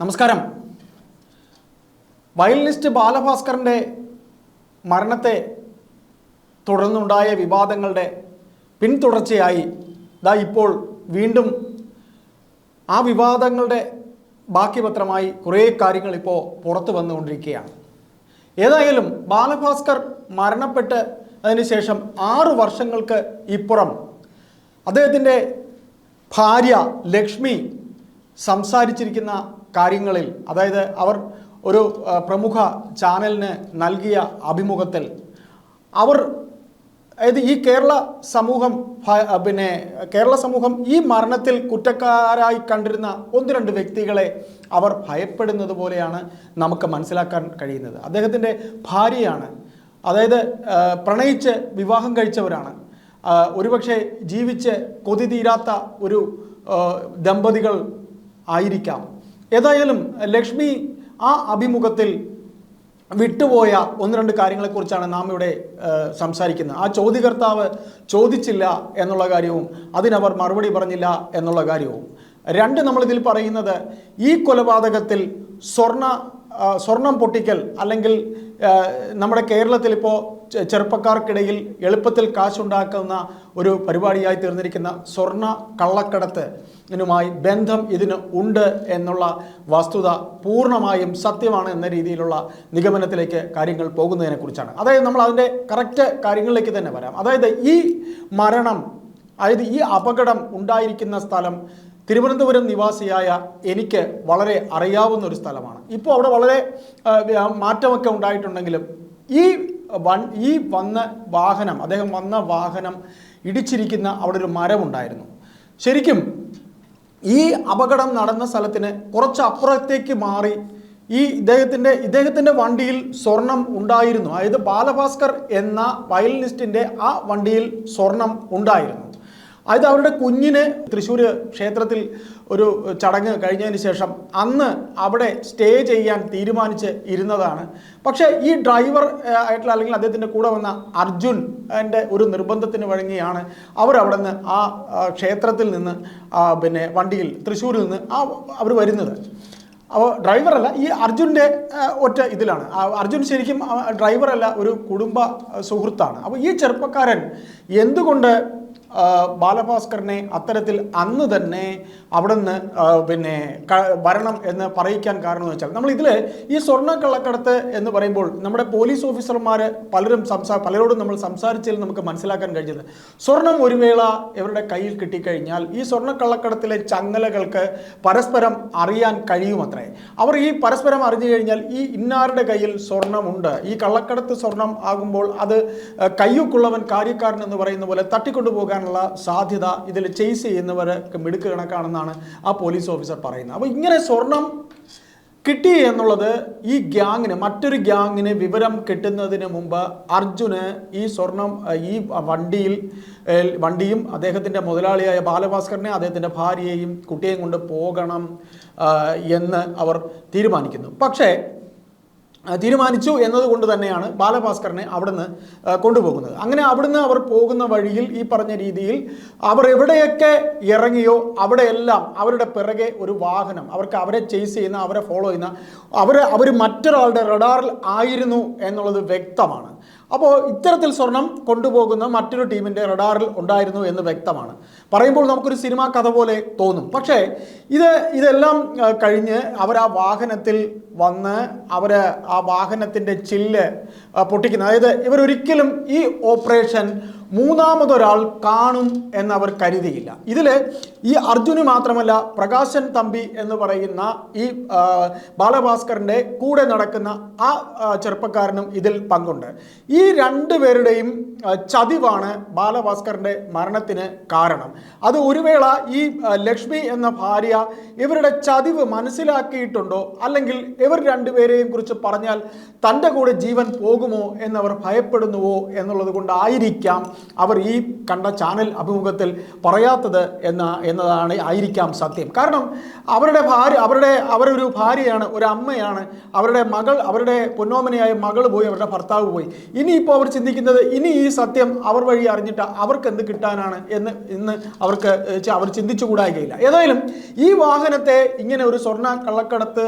നമസ്കാരം. വയലിനിസ്റ്റ് ബാലഭാസ്കറിന്റെ മരണത്തെ തുടർന്നുണ്ടായ വിവാദങ്ങളുടെ പിന്തുടർച്ചയായി ദാ ഇപ്പോൾ വീണ്ടും ആ വിവാദങ്ങളുടെ ബാക്കി പത്രമായി കുറേ കാര്യങ്ങൾ ഇപ്പോൾ പുറത്തു വന്നുകൊണ്ടിരിക്കുകയാണ്. ഏതായാലും ബാലഭാസ്കർ മരണപ്പെട്ട് അതിനുശേഷം ആറു വർഷങ്ങൾക്ക് ഇപ്പുറം അദ്ദേഹത്തിന്റെ ഭാര്യ ലക്ഷ്മി സംസാരിച്ചിരിക്കുന്ന കാര്യങ്ങളിൽ അതായത് അവർ ഒരു പ്രമുഖ ചാനലിന് നൽകിയ അഭിമുഖത്തിൽ അവർ അതായത് ഈ കേരള സമൂഹം പിന്നെ കേരള സമൂഹം ഈ മരണത്തിൽ കുറ്റക്കാരായി കണ്ടിരുന്ന ഒന്ന് രണ്ട് വ്യക്തികളെ അവർ ഭയപ്പെടുന്നത് പോലെയാണ് നമുക്ക് മനസ്സിലാക്കാൻ കഴിയുന്നത്. അദ്ദേഹത്തിന്റെ ഭാര്യയാണ്. അതായത് പ്രണയിച്ച് വിവാഹം കഴിച്ചവരാണ്. ഒരുപക്ഷെ ജീവിച്ച് കൊതി തീരാത്ത ഒരു ദമ്പതികൾ ആയിരിക്കാം. ഏതായാലും ലക്ഷ്മി ആ അഭിമുഖത്തിൽ വിട്ടുപോയ ഒന്ന് രണ്ട് കാര്യങ്ങളെക്കുറിച്ചാണ് നാം ഇവിടെ സംസാരിക്കുന്നത്. ആ ചോദ്യകർത്താവ് ചോദിച്ചില്ല എന്നുള്ള കാര്യവും അതിനവർ മറുപടി പറഞ്ഞില്ല എന്നുള്ള കാര്യവും. രണ്ട് നമ്മളിതിൽ പറയുന്നത് ഈ കൊലപാതകത്തിൽ സ്വർണ സ്വർണം പൊട്ടിക്കൽ അല്ലെങ്കിൽ നമ്മുടെ കേരളത്തിൽ ഇപ്പോൾ ചെറുപ്പക്കാർക്കിടയിൽ എളുപ്പത്തിൽ കാശുണ്ടാക്കുന്ന ഒരു പരിപാടിയായി തീർന്നിരിക്കുന്ന സ്വർണ കള്ളക്കടത്ത് ഇതിനുമായി ബന്ധം ഇതിന് ഉണ്ട് എന്നുള്ള വസ്തുത പൂർണമായും സത്യമാണ് എന്ന രീതിയിലുള്ള നിഗമനത്തിലേക്ക് കാര്യങ്ങൾ പോകുന്നതിനെക്കുറിച്ചാണ് അതായത് നമ്മൾ അതിന്റെ കറക്റ്റ് കാര്യങ്ങളിലേക്ക് തന്നെ വരാം. അതായത് ഈ മരണം അതായത് ഈ അപകടം ഉണ്ടായിരിക്കുന്ന സ്ഥലം തിരുവനന്തപുരം നിവാസിയായ എനിക്ക് വളരെ അറിയാവുന്ന ഒരു സ്ഥലമാണ്. ഇപ്പോൾ അവിടെ വളരെ മാറ്റമൊക്കെ ഉണ്ടായിട്ടുണ്ടെങ്കിലും ഈ വൺ ഈ വന്ന വാഹനം അദ്ദേഹം വന്ന വാഹനം ഇടിച്ചിരിക്കുന്ന അവിടെ ഒരു മരമുണ്ടായിരുന്നു. ശരിക്കും ഈ അപകടം നടന്ന സ്ഥലത്തിന് കുറച്ച് അപ്പുറത്തേക്ക് മാറി ഈ ഇദ്ദേഹത്തിന്റെ ഇദ്ദേഹത്തിന്റെ വണ്ടിയിൽ സ്വർണം ഉണ്ടായിരുന്നു. അതായത് ബാലഭാസ്കർ എന്ന വയലിനിസ്റ്റിന്റെ ആ വണ്ടിയിൽ സ്വർണം ഉണ്ടായിരുന്നു. അതായത് അവരുടെ കുഞ്ഞിന് തൃശ്ശൂർ ക്ഷേത്രത്തിൽ ഒരു ചടങ്ങ് കഴിഞ്ഞതിന് ശേഷം അന്ന് അവിടെ സ്റ്റേ ചെയ്യാൻ തീരുമാനിച്ച് ഇരുന്നതാണ്. പക്ഷേ ഈ ഡ്രൈവർ ആയിട്ടുള്ള അല്ലെങ്കിൽ അദ്ദേഹത്തിന്റെ കൂടെ വന്ന അർജുൻ എന്റെ ഒരു നിർബന്ധത്തിന് വഴങ്ങിയാണ് അവർ അവിടെ നിന്ന് ആ ക്ഷേത്രത്തിൽ നിന്ന് പിന്നെ വണ്ടിയിൽ തൃശ്ശൂരിൽ നിന്ന് ആ അവർ വരുന്നത്. അപ്പോൾ ഡ്രൈവറല്ല ഈ അർജുന്റെ ഒറ്റ ഇതിലാണ്. അർജുൻ ശരിക്കും ഡ്രൈവറല്ല ഒരു കുടുംബ സുഹൃത്താണ്. അപ്പോൾ ഈ ചെറുപ്പക്കാരൻ എന്തുകൊണ്ട് ബാലഭാസ്കറിനെ അത്തരത്തിൽ അന്ന് തന്നെ അവിടെ നിന്ന് പിന്നെ വരണം എന്ന് പറയിക്കാൻ കാരണം വെച്ചാൽ നമ്മൾ ഇതിൽ ഈ സ്വർണ കള്ളക്കടത്ത് എന്ന് പറയുമ്പോൾ നമ്മുടെ പോലീസ് ഓഫീസർമാർ പലരും സംസാ പലരോടും നമ്മൾ സംസാരിച്ചതിൽ നമുക്ക് മനസ്സിലാക്കാൻ കഴിഞ്ഞത്. സ്വർണം ഒരു വേള ഇവരുടെ കയ്യിൽ കിട്ടിക്കഴിഞ്ഞാൽ ഈ സ്വർണ കള്ളക്കടത്തിലെ ചങ്ങലകൾക്ക് പരസ്പരം അറിയാൻ കഴിയുമത്രേ. അവർ ഈ പരസ്പരം അറിഞ്ഞു കഴിഞ്ഞാൽ ഈ ഇന്നാരുടെ കയ്യിൽ സ്വർണമുണ്ട്? ഈ കള്ളക്കടത്ത് സ്വർണം ആകുമ്പോൾ അത് കയ്യുക്കുള്ളവൻ കാര്യക്കാരൻ എന്ന് പറയുന്ന പോലെ തട്ടിക്കൊണ്ടുപോകാനുള്ള സാധ്യത ഇതിൽ ചെയ്സ് ചെയ്യുന്നവർക്ക് മിടുക്ക് കണക്കാണെന്നാണ് ആ പോലീസ് ഓഫീസർ പറയുന്നത്. അപ്പോൾ ഇങ്ങനെ സ്വർണം കിട്ടി എന്നുള്ളത് ഈ ഗ്യാങ്ങിന് മറ്റൊരു ഗ്യാങ്ങിന് വിവരം കിട്ടുന്നതിന് മുമ്പ് അർജുന് ഈ സ്വർണം ഈ വണ്ടിയിൽ വണ്ടിയും അദ്ദേഹത്തിന്റെ മുതലാളിയായ ബാലഭാസ്കറിനെ അദ്ദേഹത്തിന്റെ ഭാര്യയെയും കുട്ടിയെയും കൊണ്ട് പോകണം എന്ന് അവർ തീരുമാനിക്കുന്നു. പക്ഷേ തീരുമാനിച്ചു എന്നതുകൊണ്ട് തന്നെയാണ് ബാലഭാസ്കറിനെ അവിടുന്ന് കൊണ്ടുപോകുന്നത്. അങ്ങനെ അവിടുന്ന് അവർ പോകുന്ന വഴിയിൽ ഈ പറഞ്ഞ രീതിയിൽ അവർ എവിടെയൊക്കെ ഇറങ്ങിയോ അവിടെയെല്ലാം അവരുടെ പിറകെ ഒരു വാഹനം അവർക്ക് അവരെ ചേസ് ചെയ്യുന്ന അവരെ ഫോളോ ചെയ്യുന്ന അവർ അവർ മറ്റൊരാളുടെ റഡാറിൽ ആയിരുന്നു എന്നുള്ളത് വ്യക്തമാണ്. അപ്പോൾ ഇത്തരത്തിൽ സ്വർണം കൊണ്ടുപോകുന്ന മറ്റൊരു ടീമിന്റെ റഡാറിൽ ഉണ്ടായിരുന്നു എന്ന് വ്യക്തമാണ്. പറയുമ്പോൾ നമുക്കൊരു സിനിമാ കഥ പോലെ തോന്നും. പക്ഷേ ഇത് ഇതെല്ലാം കഴിഞ്ഞ് അവർ ആ വാഹനത്തിൽ വന്ന് അവർ ആ വാഹനത്തിന്റെ ചില്ല് പൊട്ടിക്കുന്നു പൊട്ടിക്കുന്ന. അതായത് ഇവരൊരിക്കലും ഈ ഓപ്പറേഷൻ മൂന്നാമതൊരാൾ കാണും എന്നവർ കരുതിയില്ല. ഇതിൽ ഈ അർജുന് മാത്രമല്ല പ്രകാശൻ തമ്പി എന്ന് പറയുന്ന ഈ ബാലഭാസ്കറിന്റെ കൂടെ നടക്കുന്ന ആ, ചെറുപ്പക്കാരനും ഇതിൽ പങ്കുണ്ട്. ഈ രണ്ട് പേരുടെയും ചതിവാണ് ബാലഭാസ്കറിന്റെ മരണത്തിന് കാരണം. അത് ഒരു വേള ഈ ലക്ഷ്മി എന്ന ഭാര്യ ഇവരുടെ ചതിവ് മനസ്സിലാക്കിയിട്ടുണ്ടോ? അല്ലെങ്കിൽ ഇവർ രണ്ടുപേരെയും കുറിച്ച് പറഞ്ഞാൽ തന്റെ കൂടെ ജീവൻ പോകുമോ എന്നവർ ഭയപ്പെടുന്നുവോ എന്നുള്ളത് കൊണ്ടായിരിക്കാം അവർ ഈ കണ്ട ചാനൽ അഭിമുഖത്തിൽ പറയാത്തത് എന്ന എന്നതാണ് ആയിരിക്കാം സത്യം. കാരണം അവരുടെ ഭാര്യ അവരുടെ അവരൊരു ഭാര്യയാണ് ഒരു അമ്മയാണ് അവരുടെ മകൾ അവരുടെ പൊന്നോമനയായ മകൾ പോയി അവരുടെ ഭർത്താവ് പോയി. ഇനിയിപ്പോൾ അവർ ചിന്തിക്കുന്നത് ഇനി ഈ സത്യം അവർ വഴി അറിഞ്ഞിട്ട് അവർക്ക് എന്ത് കിട്ടാനാണ് എന്ന് ഇന്ന് അവർക്ക് അവർ ചിന്തിച്ചുകൂടായികയില്ല. ഏതായാലും ഈ വാഹനത്തെ ഇങ്ങനെ ഒരു സ്വർണ കള്ളക്കടത്ത്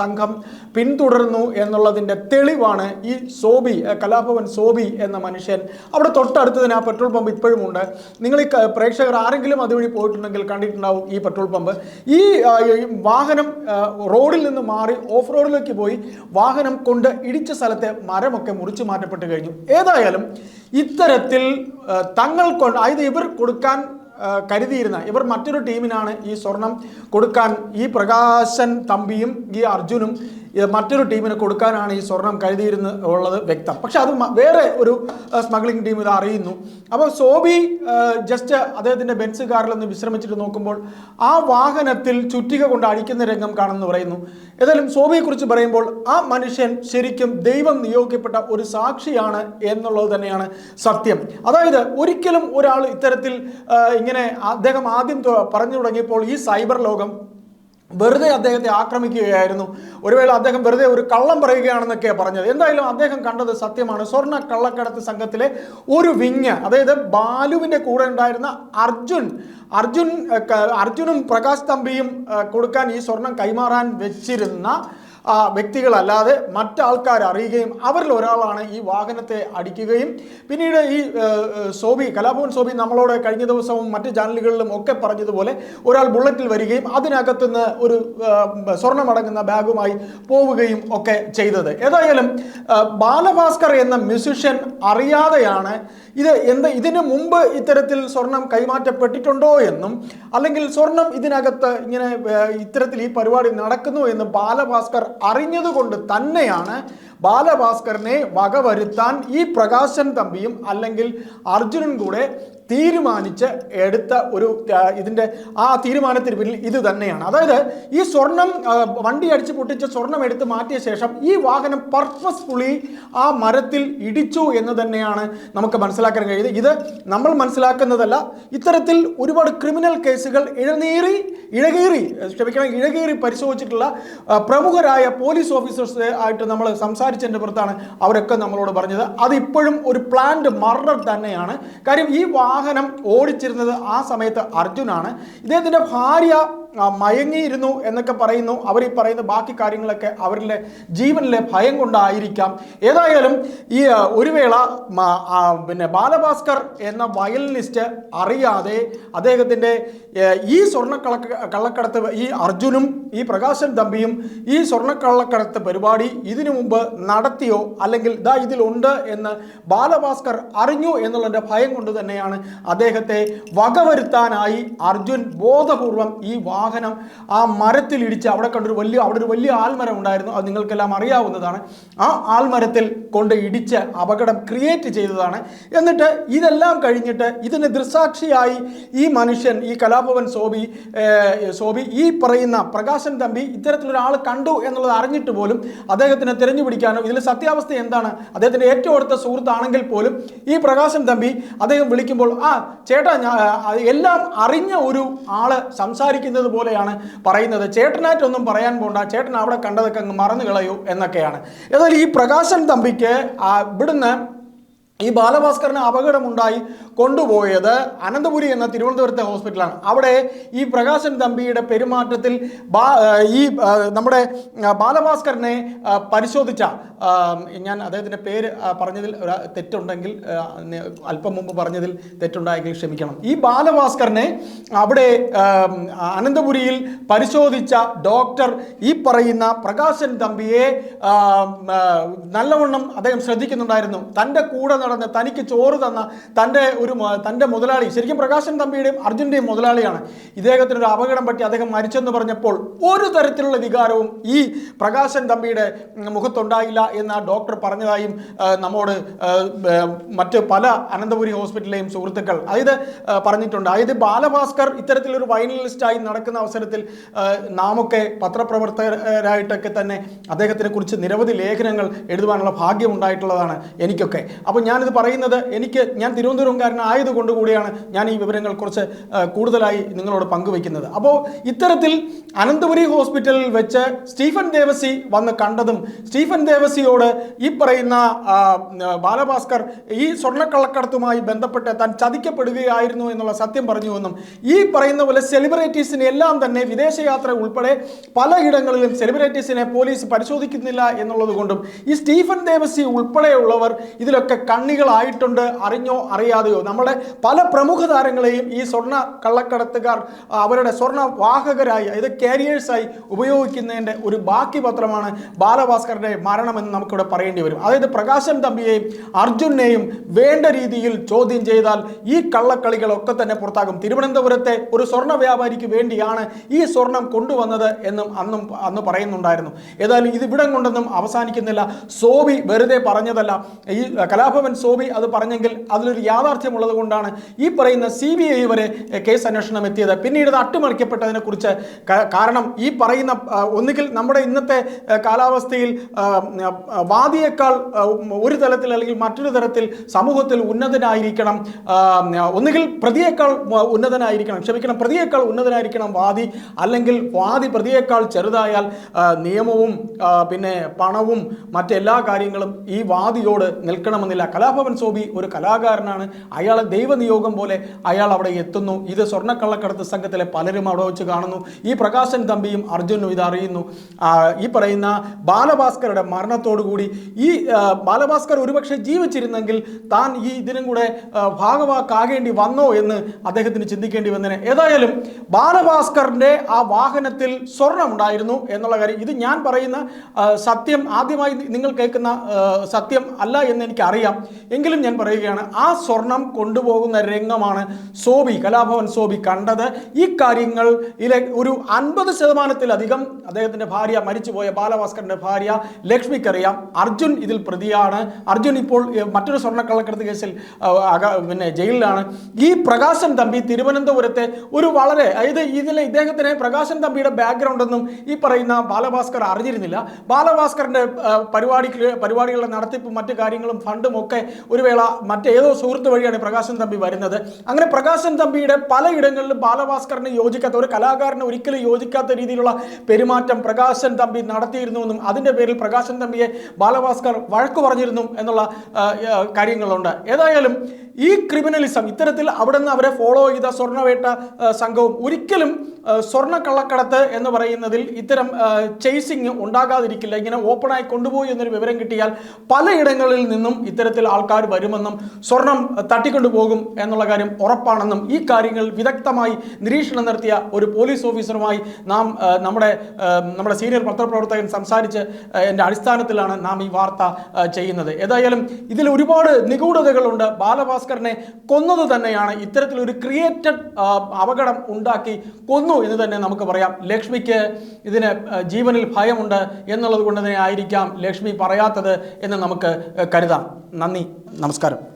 സംഘം പിന്തുടർന്നു എന്നുള്ളതിന്റെ തെളിവാണ് ഈ സോബി കലാഭവൻ സോബി എന്ന മനുഷ്യൻ അവിടെ തൊട്ടടുത്ത് ആ പെട്രോൾ പമ്പ് ഇപ്പോഴും ഉണ്ട്. നിങ്ങൾ ഈ പ്രേക്ഷകർ ആരെങ്കിലും അതുവഴി പോയിട്ടുണ്ടെങ്കിൽ കണ്ടിട്ടുണ്ടാവും ഈ പെട്രോൾ പമ്പ്. ഈ വാഹനം റോഡിൽ നിന്ന് മാറി ഓഫ് റോഡിലേക്ക് പോയി വാഹനം കൊണ്ട് ഇടിച്ച സ്ഥലത്തെ മരമൊക്കെ മുറിച്ച് മാറ്റപ്പെട്ട് കഴിഞ്ഞു. ഏതായാലും ഇത്തരത്തിൽ തങ്ങൾ കൊണ്ട് അതായത് ഇവർ കൊടുക്കാൻ കരുതിയിരുന്ന ഇവർ മറ്റൊരു ടീമിനാണ് ഈ സ്വർണം കൊടുക്കാൻ ഈ പ്രകാശൻ തമ്പിയും ഈ അർജുനും മറ്റൊരു ടീമിന് കൊടുക്കാനാണ് ഈ സ്വർണം കരുതിയിരുന്ന ഉള്ളത് വ്യക്തം. പക്ഷെ അത് വേറെ ഒരു സ്മഗ്ലിംഗ് ടീം ഇത് അറിയുന്നു. അപ്പോൾ സോബി ജസ്റ്റ് അദ്ദേഹത്തിന്റെ ബെൻസ് കാറിൽ ഒന്ന് വിശ്രമിച്ചിട്ട് നോക്കുമ്പോൾ ആ വാഹനത്തിൽ ചുറ്റിക കൊണ്ട് അടിക്കുന്ന രംഗം കാണുന്നു പറയുന്നു. ഏതായാലും സോബിയെക്കുറിച്ച് പറയുമ്പോൾ ആ മനുഷ്യൻ ശരിക്കും ദൈവം നിയോഗിക്കപ്പെട്ട ഒരു സാക്ഷിയാണ് എന്നുള്ളത് തന്നെയാണ് സത്യം. അതായത് ഒരിക്കലും ഒരാൾ ഇത്തരത്തിൽ ഇങ്ങനെ അദ്ദേഹം ആദ്യം പറഞ്ഞു തുടങ്ങിയപ്പോൾ ഈ സൈബർ ലോകം വെറുതെ അദ്ദേഹത്തെ ആക്രമിക്കുകയായിരുന്നു. ഒരുവേള അദ്ദേഹം വെറുതെ ഒരു കള്ളം പറയുകയാണെന്നൊക്കെ പറഞ്ഞത്. എന്തായാലും അദ്ദേഹം കണ്ടത് സത്യമാണ്. സ്വർണ കള്ളക്കടത്ത് സംഘത്തിലെ ഒരു വിങ് അതായത് ബാലുവിന്റെ കൂടെ ഉണ്ടായിരുന്ന അർജുൻ അർജുൻ അർജുനും പ്രകാശ് തമ്പിയും കൊടുക്കാൻ ഈ സ്വർണം കൈമാറാൻ വെച്ചിരുന്ന വ്യക്തികളല്ലാതെ മറ്റാൾക്കാർ അറിയുകയും അവരിൽ ഒരാളാണ് ഈ വാഹനത്തെ അടിക്കുകയും. പിന്നീട് ഈ സോബി കലാഭവൻ സോബി നമ്മളോട് കഴിഞ്ഞ ദിവസവും മറ്റ് ചാനലുകളിലും ഒക്കെ പറഞ്ഞതുപോലെ ഒരാൾ ബുള്ളറ്റിൽ വരികയും അതിനകത്തുനിന്ന് ഒരു സ്വർണമടങ്ങുന്ന ബാഗുമായി പോവുകയും ഒക്കെ ചെയ്തത്. ഏതായാലും ബാലഭാസ്കർ എന്ന മ്യൂസിഷ്യൻ അറിയാതെയാണ് ഇത് എന്ത് ഇതിനു മുമ്പ് ഇത്തരത്തിൽ സ്വർണം കൈമാറ്റപ്പെട്ടിട്ടുണ്ടോ എന്നും അല്ലെങ്കിൽ സ്വർണം ഇതിനകത്ത് ഇങ്ങനെ ഇത്തരത്തിൽ ഈ പരിപാടി നടക്കുന്നു എന്ന് ബാലഭാസ്കർ അറിഞ്ഞതുകൊണ്ട് തന്നെയാണ് ബാലഭാസ്കറിനെ വകവരുത്താൻ ഈ പ്രകാശൻ തമ്പിയും അല്ലെങ്കിൽ അർജുനൻ കൂടെ തീരുമാനിച്ച് എടുത്ത ഒരു ഇതിന്റെ ആ തീരുമാനത്തിന് പിന്നിൽ ഇത് തന്നെയാണ്. അതായത് ഈ സ്വർണം വണ്ടി അടിച്ച് പൊട്ടിച്ച് സ്വർണം എടുത്ത് മാറ്റിയ ശേഷം ഈ വാഹനം പർപ്പസ്ഫുള്ളി ആ മരത്തിൽ ഇടിച്ചു എന്ന് തന്നെയാണ് നമുക്ക് മനസ്സിലാക്കാൻ കഴിയുന്നത്. ഇത് നമ്മൾ മനസ്സിലാക്കുന്നതല്ല ഇത്തരത്തിൽ ഒരുപാട് ക്രിമിനൽ കേസുകൾ ഇഴനീറി ഇഴകീറി ക്ഷമിക്കണം ഇഴകീറി പരിശോധിച്ചിട്ടുള്ള പ്രമുഖരായ പോലീസ് ഓഫീസേഴ്സ് ആയിട്ട് നമ്മൾ സംസാരിച്ചതിന്റെ പുറത്താണ് അവരൊക്കെ നമ്മളോട് പറഞ്ഞത്. അതിപ്പോഴും ഒരു പ്ലാൻഡ് മർഡർ തന്നെയാണ്. കാര്യം ഈ വാഹനം ഓടിച്ചിരുന്നത് ആ സമയത്ത് അർജുനാണ്. ഇദ്ദേഹത്തിന്റെ ഭാര്യ മയങ്ങിയിരുന്നു എന്നൊക്കെ പറയുന്നു. അവർ ഈ പറയുന്ന ബാക്കി കാര്യങ്ങളൊക്കെ അവരിലെ ജീവനിലെ ഭയം കൊണ്ടായിരിക്കാം. ഏതായാലും ഈ ഒരു വേള പിന്നെ ബാലഭാസ്കർ എന്ന വയലിനിസ്റ്റ് അറിയാതെ അദ്ദേഹത്തിന്റെ ഈ സ്വർണ കള്ളക്കടത്ത് ഈ അർജുനും ഈ പ്രകാശൻ തമ്പിയും ഈ സ്വർണക്കള്ളക്കടത്ത് പരിപാടി ഇതിനു മുമ്പ് നടത്തിയോ അല്ലെങ്കിൽ ഇതാ ഇതിലുണ്ട് എന്ന് ബാലഭാസ്കർ അറിഞ്ഞു എന്നുള്ളതിന്റെ ഭയം കൊണ്ട് തന്നെയാണ് അദ്ദേഹത്തെ വകവരുത്താനായി അർജുൻ ബോധപൂർവം ഈ വാഹനം ആ മരത്തിൽ ഇടിച്ച് അവിടെ കണ്ടൊരു വലിയ അവിടെ ഒരു വലിയ ആൽമരം ഉണ്ടായിരുന്നു. അത് നിങ്ങൾക്കെല്ലാം അറിയാവുന്നതാണ്. ആ ആൽമരത്തിൽ കൊണ്ട് ഇടിച്ച് അപകടം ക്രിയേറ്റ് ചെയ്തതാണ്. എന്നിട്ട് ഇതെല്ലാം കഴിഞ്ഞിട്ട് ഇതിന് ദൃസാക്ഷിയായി ഈ മനുഷ്യൻ ഈ കലാഭവൻ സോബി സോബി ഈ പറയുന്ന പ്രകാശൻ തമ്പി ഇത്തരത്തിലൊരാൾ കണ്ടു എന്നുള്ളത് അറിഞ്ഞിട്ട് പോലും അദ്ദേഹത്തിനെ തിരഞ്ഞു പിടിക്കാനോ ഇതിൽ സത്യാവസ്ഥ എന്താണ് അദ്ദേഹത്തിന്റെ ഏറ്റവും അടുത്ത സുഹൃത്താണെങ്കിൽ പോലും ഈ പ്രകാശൻ തമ്പി അദ്ദേഹം വിളിക്കുമ്പോൾ ആ ചേട്ടാ ഞാൻ എല്ലാം അറിഞ്ഞ ഒരു ആൾ സംസാരിക്കുന്നത് പോലെയാണ് പറയുന്നത്. ചേട്ടനായിട്ടൊന്നും പറയാൻ പോണ്ട. ചേട്ടൻ അവിടെ കണ്ടതൊക്കെ അങ്ങ് മറന്നു കളയൂ എന്നൊക്കെയാണ്. ഏതായാലും ഈ പ്രകാശൻ തമ്പിക്ക് ഇവിടുന്ന് ഈ ബാലഭാസ്കറിന് അപകടമുണ്ടായി. കൊണ്ടുപോയത് അനന്തപുരി എന്ന തിരുവനന്തപുരത്തെ ഹോസ്പിറ്റലാണ്. അവിടെ ഈ പ്രകാശൻ തമ്പിയുടെ പെരുമാറ്റത്തിൽ ഈ നമ്മുടെ ബാലഭാസ്കറിനെ പരിശോധിച്ച ഞാൻ അദ്ദേഹത്തിന്റെ പേര് പറഞ്ഞതിൽ തെറ്റുണ്ടെങ്കിൽ അല്പം മുമ്പ് പറഞ്ഞതിൽ തെറ്റുണ്ടായെങ്കിൽ ക്ഷമിക്കണം. ഈ ബാലഭാസ്കറിനെ അവിടെ അനന്തപുരിയിൽ പരിശോധിച്ച ഡോക്ടർ ഈ പറയുന്ന പ്രകാശൻ തമ്പിയെ നല്ലവണ്ണം അദ്ദേഹം ശ്രദ്ധിക്കുന്നുണ്ടായിരുന്നു. തന്റെ കൂടെ നടന്ന് തനിക്ക് ചോറ് തന്ന തന്റെ ഒരു തന്റെ മുതലാളി ശരിക്കും പ്രകാശൻ തമ്പിയുടെയും അർജുന്റെയും മുതലാളിയാണ്. ഇദ്ദേഹത്തിന് ഒരു അപകടം പറ്റി അദ്ദേഹം മരിച്ചെന്ന് പറഞ്ഞപ്പോൾ ഒരു തരത്തിലുള്ള വികാരവും ഈ പ്രകാശൻ തമ്പിയുടെ മുഖത്തുണ്ടായില്ല എന്ന് ആ ഡോക്ടർ പറഞ്ഞതായും നമ്മോട് മറ്റ് പല അനന്തപുരി ഹോസ്പിറ്റലിലെയും സുഹൃത്തുക്കൾ അതായത് പറഞ്ഞിട്ടുണ്ട്. അതായത് ബാലഭാസ്കർ ഇത്തരത്തിലൊരു ഫൈനലിസ്റ്റായി നടക്കുന്ന അവസരത്തിൽ നാമൊക്കെ പത്രപ്രവർത്തകരായിട്ടൊക്കെ തന്നെ അദ്ദേഹത്തിനെ കുറിച്ച് നിരവധി ലേഖനങ്ങൾ എഴുതുവാനുള്ള ഭാഗ്യം ഉണ്ടായിട്ടുള്ളതാണ് എനിക്കൊക്കെ. അപ്പോൾ ഞാനിത് പറയുന്നത് എനിക്ക് ഞാൻ തിരുവനന്തപുരംകാരൻ കലാകാരനായതുകൊണ്ട് കൂടിയാണ് ഞാൻ ഈ വിവരങ്ങൾ കുറച്ച് കൂടുതലായി നിങ്ങളോട് പങ്കുവയ്ക്കുന്നത്. അപ്പോൾ ഇത്തരത്തിൽ അനന്തപുരി ഹോസ്പിറ്റലിൽ വെച്ച് സ്റ്റീഫൻ ദേവസി വന്ന് കണ്ടതും സ്റ്റീഫൻ ദേവസിയോട് ഈ പറയുന്ന ബാലഭാസ്കർ ഈ സ്വർണക്കള്ളക്കടത്തുമായി ബന്ധപ്പെട്ട് താൻ ചതിക്കപ്പെടുകയായിരുന്നു എന്നുള്ള സത്യം പറഞ്ഞുവെന്നും ഈ പറയുന്ന പോലെ സെലിബ്രിറ്റീസിനെ എല്ലാം തന്നെ വിദേശയാത്ര ഉൾപ്പെടെ പലയിടങ്ങളിലും സെലിബ്രിറ്റീസിനെ പോലീസ് പരിശോധിക്കുന്നില്ല എന്നുള്ളത് കൊണ്ടും ഈ സ്റ്റീഫൻ ദേവസി ഉൾപ്പെടെയുള്ളവർ ഇതിലൊക്കെ കണ്ണികളായിട്ടുണ്ട് അറിഞ്ഞോ അറിയാതെയോ നമ്മുടെ പല പ്രമുഖ താരങ്ങളെയും ഈ സ്വർണ കള്ളക്കടത്തുകാർ അവരുടെ സ്വർണ വാഹകരായി അതായത് കാരിയേഴ്സായി ഉപയോഗിക്കുന്നതിന്റെ ഒരു ബാക്കി പത്രമാണ് ബാലഭാസ്കറിന്റെ മരണമെന്ന് നമുക്കിവിടെ പറയേണ്ടി വരും. അതായത് പ്രകാശൻ തമ്പിയെയും അർജുനെയും വേണ്ട രീതിയിൽ ചോദ്യം ചെയ്താൽ ഈ കള്ളക്കളികളൊക്കെ തന്നെ പുറത്താകും. തിരുവനന്തപുരത്തെ ഒരു സ്വർണ വ്യാപാരിക്ക് വേണ്ടിയാണ് ഈ സ്വർണം കൊണ്ടുവന്നത് എന്നും അന്നും അന്ന് പറയുന്നുണ്ടായിരുന്നു. ഏതായാലും ഇത് ഇവിടം കൊണ്ടൊന്നും അവസാനിക്കുന്നില്ല. സോബി വെറുതെ പറഞ്ഞതല്ല. ഈ കലാഭവൻ സോബി അത് പറഞ്ഞെങ്കിൽ അതിലൊരു യാഥാർത്ഥ്യമുള്ളത് കൊണ്ടാണ് ഈ പറയുന്ന സി ബി ഐ വരെ കേസ് അന്വേഷണം എത്തിയത്. പിന്നീട് ഇത് അട്ടിമറിക്കപ്പെട്ടതിനെക്കുറിച്ച് കാരണം ഈ പറയുന്ന ഒന്നുകിൽ നമ്മുടെ ഇന്നത്തെ കാലാവസ്ഥയിൽ വാദിയേക്കാൾ ഒരു തലത്തിൽ അല്ലെങ്കിൽ മറ്റൊരു തരത്തിൽ സമൂഹത്തിൽ ഉന്നതനായിരിക്കണം. ഒന്നുകിൽ പ്രതിയേക്കാൾ ഉന്നതനായിരിക്കണം. ക്ഷമിക്കണം പ്രതിയേക്കാൾ ഉന്നതനായിരിക്കണം വാദി. അല്ലെങ്കിൽ വാദി പ്രതിയേക്കാൾ ചെറുതായാൽ നിയമവും പിന്നെ പണവും മറ്റെല്ലാ കാര്യങ്ങളും ഈ വാദിയോട് നിൽക്കണമെന്നില്ല. കലാഭവൻ സോബി ഒരു കലാകാരനാണ്. അയാളെ ദൈവനിയോഗം പോലെ അയാൾ അവിടെ എത്തുന്നു. ഇത് സ്വർണക്കള്ളക്കടത്ത് സംഘത്തിലെ പലരും അവിടെ വെച്ച് കാണുന്നു. ഈ പ്രകാശൻ തമ്പിയും അർജുനും ഇത് അറിയുന്നു. ഈ പറയുന്ന ബാലഭാസ്കറുടെ മരണത്തോടുകൂടി ഈ ബാലഭാസ്കർ ഒരുപക്ഷെ ജീവിച്ചിരുന്നെങ്കിൽ താൻ ഈ ഇതിനും കൂടെ ഭാഗവാക്കാകേണ്ടി വന്നോ എന്ന് അദ്ദേഹത്തിന് ചിന്തിക്കേണ്ടി വന്നതിന് ഏതായാലും ബാലഭാസ്കറിന്റെ ആ വാഹനത്തിൽ സ്വർണം ഉണ്ടായിരുന്നു എന്നുള്ള കാര്യം ഇത് ഞാൻ പറയുന്ന സത്യം ആദ്യമായി നിങ്ങൾ കേൾക്കുന്ന സത്യം അല്ല എന്ന് എനിക്കറിയാം. എങ്കിലും ഞാൻ പറയുകയാണ് ആ സ്വർണം കൊണ്ടുപോകുന്ന രംഗമാണ് സോബി. കലാഭവൻ സോബി കണ്ടത്. ഈ കാര്യങ്ങൾ ഇതിലെ ഒരു അൻപത് ശതമാനത്തിലധികം അദ്ദേഹത്തിന്റെ ഭാര്യ മരിച്ചുപോയ ബാലഭാസ്കറിന്റെ ഭാര്യ ലക്ഷ്മിക്കറിയാം. അർജുൻ ഇതിൽ പ്രതിയാണ്. അർജുൻ ഇപ്പോൾ മറ്റൊരു സ്വർണക്കള്ളക്കടത്ത് കേസിൽ പിന്നെ ജയിലിലാണ്. ഈ പ്രകാശൻ തമ്പി തിരുവനന്തപുരത്തെ ഒരു വളരെ അതായത് ഇതിലെ ഇദ്ദേഹത്തിന് പ്രകാശൻ തമ്പിയുടെ ബാക്ക്ഗ്രൗണ്ട് ഒന്നും ഈ പറയുന്ന ബാലഭാസ്കർ അറിഞ്ഞിരുന്നില്ല. ബാലഭാസ്കറിന്റെ പരിപാടിക്ക് പരിപാടികളുടെ നടത്തിപ്പും മറ്റു കാര്യങ്ങളും ഫണ്ടും ഒക്കെ ഒരു വേള മറ്റേതോ സുഹൃത്ത് വഴിയാണ് പ്രകാശൻ തമ്പി വരുന്നത്. അങ്ങനെ പ്രകാശൻ തമ്പിയുടെ പലയിടങ്ങളിലും ബാലഭാസ്കറിന് യോജിക്കാത്ത ഒരു കലാകാരന് ഒരിക്കലും യോജിക്കാത്ത രീതിയിലുള്ള പെരുമാറ്റം പ്രകാശൻ തമ്പി നടത്തിയിരുന്നു എന്നും അതിന്റെ പേരിൽ പ്രകാശൻ തമ്പിയെ ബാലഭാസ്കർ വഴക്ക് പറഞ്ഞിരുന്നു എന്നുള്ള കാര്യങ്ങളുണ്ട്. ഏതായാലും ഈ ക്രിമിനലിസം ഇത്തരത്തിൽ അവിടെ നിന്ന് അവരെ ഫോളോ ചെയ്ത സ്വർണവേട്ട സംഘവും ഒരിക്കലും ആ, സ്വർണ കള്ളക്കടത്ത് എന്ന് പറയുന്നതിൽ ഇത്തരം ചേസിങ് ഉണ്ടാകാതിരിക്കില്ല. ഇങ്ങനെ ഓപ്പണായി കൊണ്ടുപോയി എന്നൊരു വിവരം കിട്ടിയാൽ പലയിടങ്ങളിൽ നിന്നും ഇത്തരത്തിൽ ആൾക്കാർ വരുമെന്നും സ്വർണം തട്ടിക്കൊണ്ടുപോകും എന്നുള്ള കാര്യം ഉറപ്പാണെന്നും ഈ കാര്യങ്ങൾ വിദഗ്ധമായി നിരീക്ഷണം നടത്തിയ ഒരു പോലീസ് ഓഫീസറുമായി നാം നമ്മുടെ നമ്മുടെ സീനിയർ പത്രപ്രവർത്തകൻ സംസാരിച്ച് എന്റെ അടിസ്ഥാനത്തിലാണ് നാം ഈ വാർത്ത ചെയ്യുന്നത്. ഏതായാലും ഇതിൽ ഒരുപാട് നിഗൂഢതകളുണ്ട്. ബാലഭാസ്കറിനെ കൊന്നത് തന്നെയാണ് ഇത്തരത്തിലൊരു ക്രിയേറ്റഡ് അപകടം ഉണ്ടാക്കി കൊന്നു എന്ന് തന്നെ നമുക്ക് പറയാം. ലക്ഷ്മിക്ക് ഇതിന് ജീവനിൽ ഭയമുണ്ട് എന്നുള്ളത് കൊണ്ട് തന്നെ ആയിരിക്കാം ലക്ഷ്മി പറയാത്തത് എന്ന് നമുക്ക് കരുതാം. നന്ദി. നമസ്കാരം.